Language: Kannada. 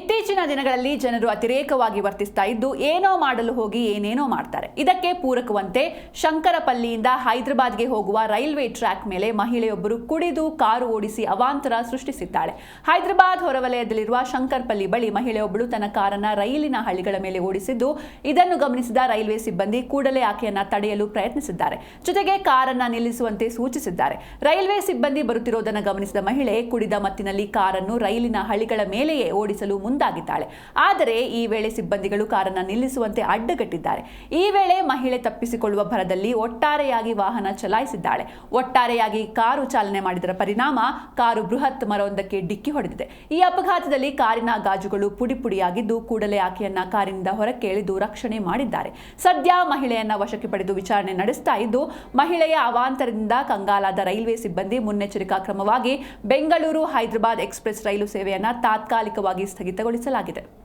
ಇತ್ತೀಚಿನ ದಿನಗಳಲ್ಲಿ ಜನರು ಅತಿರೇಕವಾಗಿ ವರ್ತಿಸ್ತಾ ಇದ್ದು, ಏನೋ ಮಾಡಲು ಹೋಗಿ ಏನೇನೋ ಮಾಡ್ತಾರೆ. ಇದಕ್ಕೆ ಪೂರಕವಂತೆ ಶಂಕರಪಲ್ಲಿಯಿಂದ ಹೈದರಾಬಾದ್ಗೆ ಹೋಗುವ ರೈಲ್ವೆ ಟ್ರ್ಯಾಕ್ ಮೇಲೆ ಮಹಿಳೆಯೊಬ್ಬರು ಕುಡಿದು ಕಾರು ಓಡಿಸಿ ಅವಾಂತರ ಸೃಷ್ಟಿಸಿದ್ದಾಳೆ. ಹೈದರಾಬಾದ್ ಹೊರವಲಯದಲ್ಲಿರುವ ಶಂಕರಪಲ್ಲಿ ಬಳಿ ಮಹಿಳೆಯೊಬ್ಬಳು ತನ್ನ ಕಾರನ್ನ ರೈಲಿನ ಹಳಿಗಳ ಮೇಲೆ ಓಡಿಸಿದ್ದು, ಇದನ್ನು ಗಮನಿಸಿದ ರೈಲ್ವೆ ಸಿಬ್ಬಂದಿ ಕೂಡಲೇ ಆಕೆಯನ್ನ ತಡೆಯಲು ಪ್ರಯತ್ನಿಸಿದ್ದಾರೆ. ಜೊತೆಗೆ ಕಾರನ್ನ ನಿಲ್ಲಿಸುವಂತೆ ಸೂಚಿಸಿದ್ದಾರೆ. ರೈಲ್ವೆ ಸಿಬ್ಬಂದಿ ಬರುತ್ತಿರುವುದನ್ನು ಗಮನಿಸಿದ ಮಹಿಳೆ, ಕುಡಿದ ಮತ್ತಿನಲ್ಲಿ ಕಾರನ್ನು ರೈಲಿನ ಹಳಿಗಳ ಮೇಲೆಯೇ ಓಡಿಸಲು ಮುಂದಾಗಿದ್ದಾಳೆ. ಆದರೆ ಈ ವೇಳೆ ಸಿಬ್ಬಂದಿಗಳು ಕಾರನ್ನ ನಿಲ್ಲಿಸುವಂತೆ ಅಡ್ಡಗಟ್ಟಿದ್ದಾರೆ. ಈ ವೇಳೆ ಮಹಿಳೆ ತಪ್ಪಿಸಿಕೊಳ್ಳುವ ಭರದಲ್ಲಿ ಒಟ್ಟಾರೆಯಾಗಿ ವಾಹನ ಚಲಾಯಿಸಿದ್ದಾಳೆ. ಒಟ್ಟಾರೆಯಾಗಿ ಕಾರು ಚಾಲನೆ ಮಾಡಿದರ ಪರಿಣಾಮ ಕಾರು ಬೃಹತ್ ಮರವೊಂದಕ್ಕೆ ಡಿಕ್ಕಿ ಹೊಡೆದಿದೆ. ಈ ಅಪಘಾತದಲ್ಲಿ ಕಾರಿನ ಗಾಜುಗಳು ಪುಡಿ ಪುಡಿಯಾಗಿದ್ದು ಕೂಡಲೇ ಆಕೆಯನ್ನ ಕಾರಿನಿಂದ ಹೊರಕ್ಕೆ ಎಳೆದು ರಕ್ಷಣೆ ಮಾಡಿದ್ದಾರೆ. ಸದ್ಯ ಮಹಿಳೆಯನ್ನ ವಶಕ್ಕೆ ಪಡೆದು ವಿಚಾರಣೆ ನಡೆಸ್ತಾ ಇದ್ದು, ಮಹಿಳೆಯ ಅವಾಂತರದಿಂದ ಕಂಗಾಲಾದ ರೈಲ್ವೆ ಸಿಬ್ಬಂದಿ ಮುನ್ನೆಚ್ಚರಿಕಾ ಕ್ರಮವಾಗಿ ಬೆಂಗಳೂರು ಹೈದರಾಬಾದ್ ಎಕ್ಸ್ಪ್ರೆಸ್ ರೈಲು ಸೇವೆಯನ್ನ ತಾತ್ಕಾಲಿಕವಾಗಿ ಸ್ಥಗಿತಗೊಳಿಸಲಾಗಿದೆ